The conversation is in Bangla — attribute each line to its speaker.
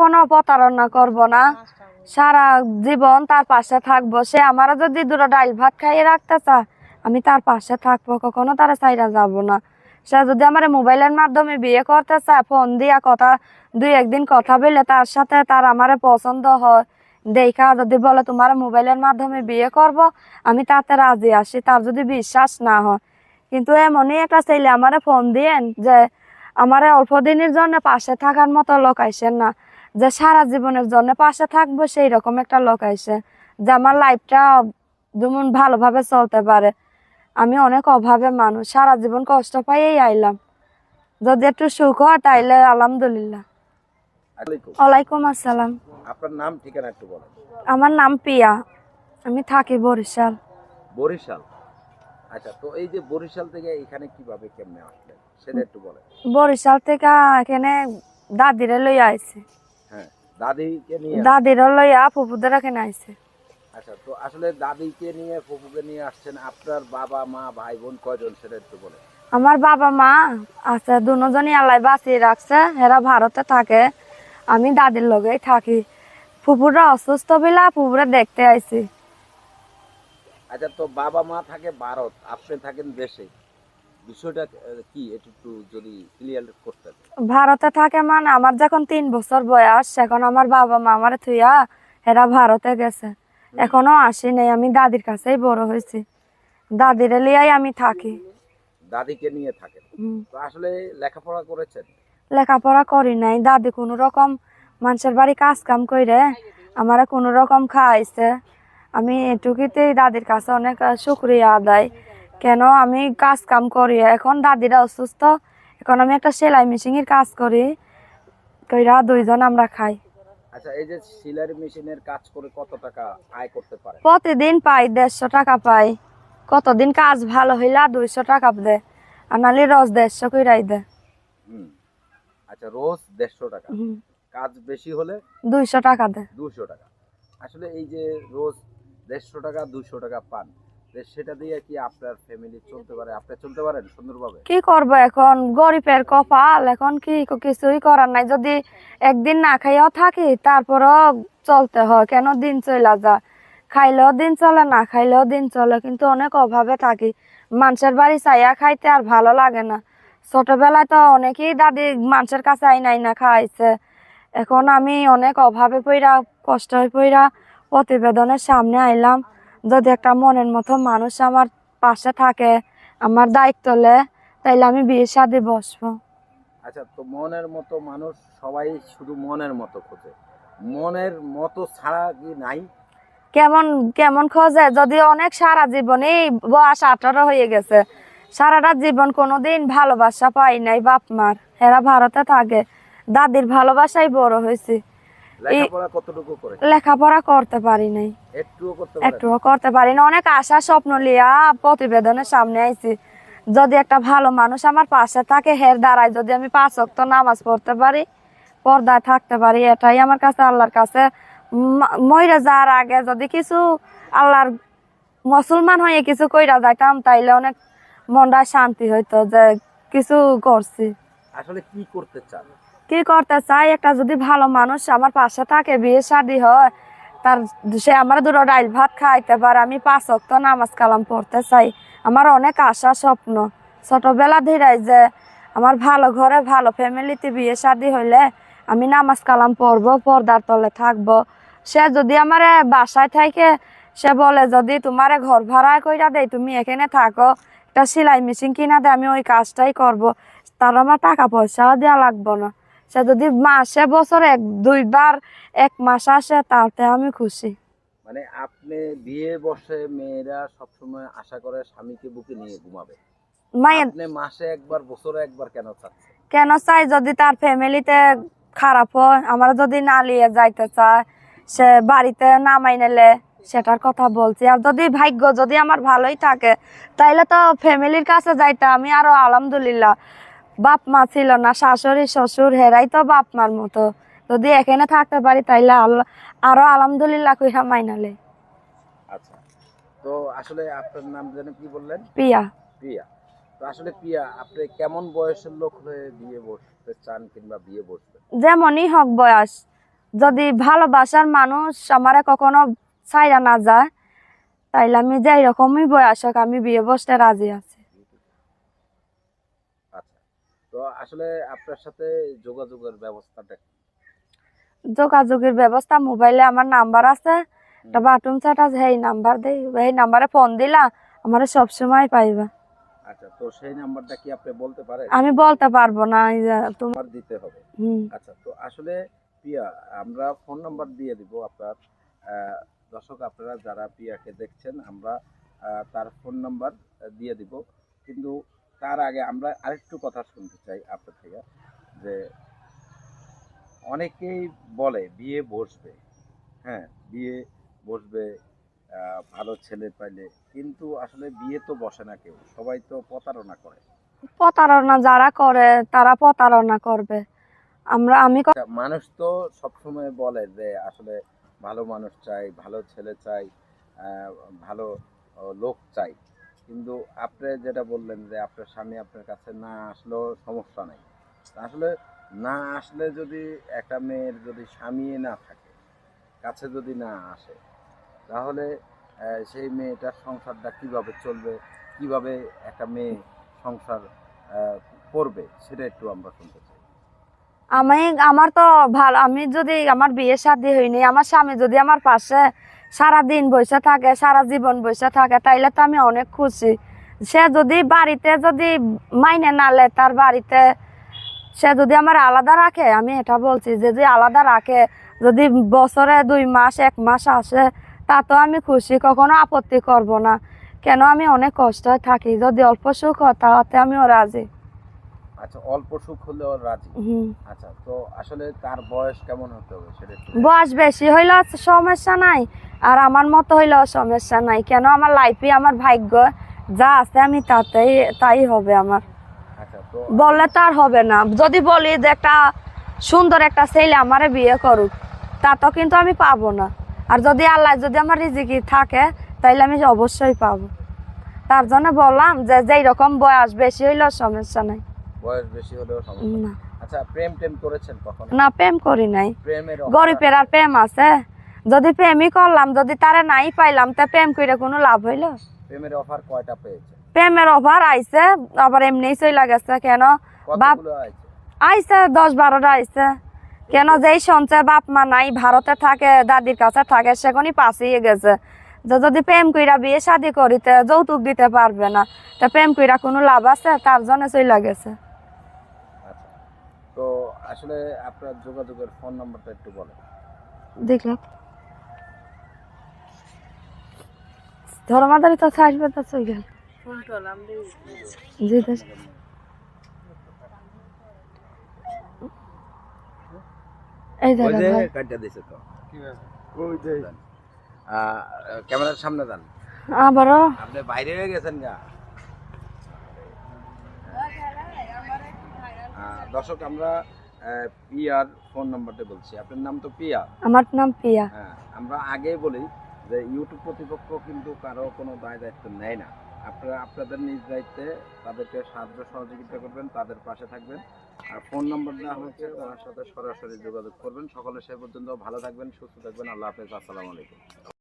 Speaker 1: কখনো প্রতারণা করব না। সারা জীবন তার পাশে থাকব। সে আমারও যদি দুটো ডাইল ভাত খাইয়ে রাখতে চায় আমি তার পাশে থাকব কখনো তারা সাইরা যাব না। সে যদি আমার মোবাইলের মাধ্যমে বিয়ে করতে চায় ফোন দিয়া কথা দুই একদিন কথা বললে তার সাথে তার আমার পছন্দ হয়। দেখা যদি বলে তোমার মোবাইলের মাধ্যমে বিয়ে করব আমি তাতে রাজি আসি তার যদি বিশ্বাস না হয়। কিন্তু এমনই একটা ছেলে আমারে ফোন দিয়েন যে আমার অল্প দিনের জন্য পাশে থাকার মতো লোক আইসেন না। যে সারা জীবনের জন্য পাশে থাকব সেই রকম একটা লোক আইসে যে আমার লাইফটা যেমন ভালোভাবে চলতে পারে। আমি অনেক অভাবে মানুষ সারা জীবন কষ্ট পাইয়েই আইলাম। যদি একটু সুখ হয় তাইলে আলহামদুলিল্লাহ। ওয়ালাইকুম আসসালাম।
Speaker 2: আপনার নাম ঠিকানা একটু বলেন।
Speaker 1: আমার নাম পিয়া। আমি থাকি বরিশাল।
Speaker 2: বরিশাল? আচ্ছা তো এই যে বরিশাল থেকে এখানে কীভাবে কেমনে আসলেন? সেটা একটু বলেন।
Speaker 1: বরিশাল থেকে এখানে দাদিরে লইয়া আইছে।
Speaker 2: দাদিকে নিয়ে
Speaker 1: দাদিরে লইয়া ফুপুদের এখানে আইছে।
Speaker 2: আচ্ছা তো আসলে দাদিকে নিয়ে ফুপুকে নিয়ে আসছেন আপনার বাবা মা ভাই বোন কয়জন সেটা একটু বলেন।
Speaker 1: আমার বাবা মা আছে দুজনই আল্লাহ বাঁচিয়ে রাখছে এরা ভারতে থাকে। আমি দাদির লগেই থাকি। ফুপুরা অসুস্থ বিলা ফুপুরা দেখতে আইছি।
Speaker 2: আচ্ছা তো বাবা মা থাকে ভারত আপনি থাকেন দেশে। বিষয়টা কি? একটু একটু যদি ক্লিয়ার করতেন
Speaker 1: ভারতে থাকে মানে আমার যখন তিন বছর বয়স এখন আমার বাবা মা আমার থুইয়া এরা ভারতে গেছে। এখনও আসি নাই আমি দাদির কাছেই বড় হয়েছি। দাদিরে লিয়াই আমি থাকি।
Speaker 2: দাদিকে নিয়ে থাকেন? তো আসলে লেখাপড়া করেছেন?
Speaker 1: লেখাপড়া করি নাই। দাদি কোনো রকম মানুষের বাড়ি কাজ কাম করে আমারে কোনো রকম খাওয়াইছে আমি এটুকুতেই দাদির কাছে অনেক শুক্রিয়া আদায়। কেন আমি কাজ কাম করি? এখন দাদিরা অসুস্থ এখন আমি একটা সেলাই মেশিনের কাজ করি কইরা দুইজন আমরা খাই।
Speaker 2: আচ্ছা এই যে সিলার মেশিনের কাজ করে কত টাকা আয় করতে পারে?
Speaker 1: প্রতিদিন পাই দেড়শো টাকা পাই। কতদিন কাজ ভালো হইলা দুইশো টাকা দে আর নালি রোজ দেড়শো কইরাই দে।
Speaker 2: আচ্ছা রোজ দেড়শো টাকা। কাজ বেশি হলে
Speaker 1: দুইশো টাকা দে।
Speaker 2: দুশো টাকা। আসলে এই যে রোজ দেড়শো টাকা দুশো টাকা পান সেটা দিয়ে কি আপনার ফ্যামিলি চলতে পারে? আপনি চলতে পারেন সুন্দরভাবে?
Speaker 1: কি করব এখন? গরিবের কপাল। এখন কি কিছুই করার নাই। যদি একদিন না খাইয়াও থাকি, তারপরও চলতে হয়। কেন দিন চলে যা খাইলেও দিন চলে, না খাইলেও দিন চলে। কিন্তু অনেক অভাবে থাকি। মানুষের বাড়ি চাইয়া খাইতে আর ভালো লাগে না। ছোটবেলায় তো অনেকেই দাদি মানুষের কাছে আই নাই না খাইছে। এখন আমি অনেক অভাবে পইরা কষ্ট হয়ে পইরা প্রতিবেদনের সামনে আইলাম। যদি একটা মনের মতো মানুষ আমার পাশে থাকে আমার দায়িত্ব লে তাইলে আমি বিয়ে শাদি বসবো।
Speaker 2: আচ্ছা তো মনের মতো মানুষ সবাই শুধু মনের মতো খোঁজে। মনের মতো ছাড়া কি নাই?
Speaker 1: কেমন কেমন খোঁজে? যদি অনেক সারা জীবন এই বয়স আঠারো হয়ে গেছে সারাটা জীবন কোনোদিন ভালোবাসা পাই নাই বাপ মার। এরা ভারতে থাকে। দাদির ভালোবাসাই বড় হয়েছে।
Speaker 2: লেখাপড়া
Speaker 1: করতে পারি নাই।
Speaker 2: একটুও করতে
Speaker 1: পারি না অনেক আশা স্বপ্ন লিয়া প্রতিবেদনের সামনে আইছি। যদি একটা ভালো মানুষ আমার পাশে থাকে হের দাঁড়ায় যদি আমি পাঁচ অক্ত নামাজ পড়তে পারি পর্দায় থাকতে পারি এটাই আমার কাছে আল্লাহর কাছে। ম- মইরা যাওয়ার আগে যদি কিছু আল্লাহর মুসলমান হয়ে কিছু কইরা যাইতাম তাইলে অনেক মনটা শান্তি হইতো যে কিছু করছি।
Speaker 2: আসলে কি করতে চান?
Speaker 1: কি করতে চাই, একটা যদি ভালো মানুষ আমার পাশে থাকে, বিয়ে শাদি হয়, তার সে আমার দুটো ডাইল ভাত খাইতে পারে, আমি পাঁচ অক্ত নামাজ কালাম পড়তে চাই। আমার অনেক আশা, স্বপ্ন। ছোটবেলা ধীরাই যে আমার ভালো ঘরে ভালো ফ্যামিলিতে বিয়ে শাদি হইলে আমি নামাজ কালাম পড়ব, পর্দার তলে থাকব। সে যদি আমার বাসায় থাকে, সে বলে, যদি তোমার ঘর ভাড়া কইরা দেয় তুমি এখানে থাকো, একটা সেলাই মেশিন কিনা দেয় আমি ওই কাজটাই করব। তার আমার টাকা পয়সাও দেওয়া লাগবে না। সে যদি মাসে বছরে এক দুইবার এক মাস আসে তাতে আমি খুশি।
Speaker 2: মানে আপনি বিয়ে বসে মেয়েরা সবসময় আশা করে স্বামীকে বুকে নিয়ে ঘুমাবে। আপনি মাসে একবার বছরে একবার কেন চাচ্ছেন?
Speaker 1: কেন চাই? যদি তার ফ্যামিলিতে খারাপ হয় আমার যদি না নিয়ে যাইতে চায় সে বাড়িতে নামাই নিলে সেটার কথা বলছি। আর যদি ভাগ্য যদি আমার ভালোই থাকে তাইলে তো ফ্যামিলির কাছে যাইতে আমি আরও আলহামদুলিল্লাহ। বাপ মা ছিল না শাশুড়ি শ্বশুর হেরাই তো বাপ মার মতো। যদি এখানে থাকতে পারি তাইলে আরও আলহামদুলিল্লাহ কইরা মাইনালে
Speaker 2: আচ্ছা। তো আসলে আপনার নাম যেন কি বললেন?
Speaker 1: পিয়া।
Speaker 2: প্রিয়া তো আসলে প্রিয়া আপনি কেমন বয়সের লোক হয়ে বিয়ে বসতে চান কিংবা বিয়ে বসবেন?
Speaker 1: যেমনই হোক বয়স। যদি ভালোবাসার মানুষ আমারে কখনো ছাইরা না যায় তাইলে আমি যাই রকমই বয়স হোক আমি বিয়ে বসতে রাজি আছি।
Speaker 2: তো আসলে আপনার সাথে যোগাযোগের ব্যবস্থাটা?
Speaker 1: যোগাযোগের ব্যবস্থা মোবাইলে আমার নাম্বার আছে। একটা বাটুম চাট আছে সেই নাম্বার দেই সেই নাম্বারে ফোন দিলা আমার সব সময় পাইবা।
Speaker 2: আচ্ছা তো সেই নাম্বারটা কি আপনি বলতে পারেন?
Speaker 1: আমি বলতে পারব না এই যে
Speaker 2: দিতে হবে। আচ্ছা তো আসলে পিয়া আমরা ফোন নাম্বার দিয়ে দিব আপনার। দর্শক আপনারা যারা পিয়াকে দেখছেন আমরা তার ফোন নাম্বার দিয়ে দিব। কিন্তু তার আগে আমরা আরেকটু কথা শুনতে চাই আপনার থেকে যে অনেকেই বলে বিয়ে বসবে হ্যাঁ বিয়ে বসবে ভালো ছেলে পাইলে কিন্তু আসলে বিয়ে তো বসে না কেউ সবাই তো প্রতারণা করে।
Speaker 1: প্রতারণা যারা করে তারা প্রতারণা করবে। আমরা আমি
Speaker 2: আচ্ছা, মানুষ তো সবসময় বলে যে আসলে ভালো মানুষ চাই ভালো ছেলে চাই আহ, ভালো লোক চাই। কিন্তু আপনি যেটা বললেন যে আপনার স্বামী আপনার কাছে না আসলেও সমস্যা নেই। আসলে না আসলে যদি একটা মেয়ের যদি স্বামী না থাকে, কাছে যদি না আসে, তাহলে সেই মেয়েটার সংসারটা কীভাবে চলবে, কীভাবে একটা মেয়ে সংসার করবে, সেটা একটু আমরা শুনতে চাই।
Speaker 1: আমি, আমার তো ভালো, আমি যদি আমার বিয়ে শাদী হয়নি, আমার স্বামী যদি আমার পাশে সারা দিন বসে থাকে, সারা জীবন বসে থাকে, তাইলে তো আমি অনেক খুশি। সে যদি বাড়িতে যদি মাইনে না লে, তার বাড়িতে সে যদি আমার আলাদা রাখে, আমি এটা বলছি যে যদি আলাদা রাখে, যদি বছরে দুই মাস, এক মাস আসে, তা তো আমি খুশি, কখনো আপত্তি করব না। কেন আমি অনেক কষ্ট থাকি, যদি অল্প সুখ হয় তাতে আমিও রাজি।
Speaker 2: আচ্ছা অল্প সুখ হলেও রাজি। আচ্ছা তো আসলে তার বয়স কেমন হতে হবে সেটা
Speaker 1: বয়স বেশি হইলে সমস্যা নাই। আর আমার মতো হইলেও সমস্যা নাই কেন আমার লাইফে আমার ভাগ্য যা আছে আমি তাতেই তাই হবে আমার।
Speaker 2: আচ্ছা
Speaker 1: বললে তো আর হবে না। যদি বলি যে একটা সুন্দর একটা ছেলে আমারে বিয়ে করুক তা তো কিন্তু আমি পাবো না। আর যদি আল্লাহ যদি আমার রিজিকি থাকে তাইলে আমি অবশ্যই পাবো। তার জন্য বললাম যে যেই রকম বয়স বেশি হইলেও সমস্যা নাই।
Speaker 2: বয়স বেশি হলেও সমস্যা
Speaker 1: না।
Speaker 2: আচ্ছা প্রেম টেম করেছেন কখনো?
Speaker 1: না প্রেম করি নাই।
Speaker 2: প্রেমের
Speaker 1: গরিবের আর প্রেম আছে। যদি প্রেমই করলাম যদি তারে নাই পাইলাম তা প্রেম করে কোনো লাভ হইল?
Speaker 2: প্রেমের অফার কয়টা পেয়েছে?
Speaker 1: প্রেমের অভার আইছে আবার এমনি চলে গেছে কেন? বাপ আইছে? দশ বারোটা আইছে। কেন যেই শুনছে বাপ মা নাই ভারতে থাকে দাদির কাছে থাকে সেখানে পাশিয়ে গেছে। যে যদি প্রেম কইরা বিয়ে শাদি করিতে যৌতুক দিতে পারবে না তা প্রেম কইরা কোনো লাভ আছে? তার জন্য চলে গেছে।
Speaker 2: তো আসলে আপনার যোগাযোগের ফোন নাম্বারটা একটু বলেন।
Speaker 1: দেখলাম। ধর্মাদারি তো আসবে তো চলে গেল জি তো এই দাদা ভাই।
Speaker 2: কাটটা দিছে তো। আহ, ক্যামেরার সামনে যান।
Speaker 1: আবারও?
Speaker 2: আপনি বাইরে হয়ে গেছেন গা। দর্শক আমরা পিয়ার ফোন নাম্বারটা বলছি। আপনার নাম তো পিয়া
Speaker 1: আমার নাম পিয়া।
Speaker 2: হ্যাঁ আমরা আগেই বলি যে ইউটিউব কর্তৃপক্ষ কিন্তু কারও কোনো দায় দায়িত্ব নেয় না। আপনারা আপনাদের নিজ দায়িত্বে তাদেরকে সাহায্য সহযোগিতা করবেন তাদের পাশে থাকবেন। আর ফোন নাম্বার দেওয়া হয়েছে তার সাথে সরাসরি যোগাযোগ করবেন। সকলে সে পর্যন্ত ভালো থাকবেন সুস্থ থাকবেন। আল্লাহ হাফেজ আসসালামু আলাইকুম।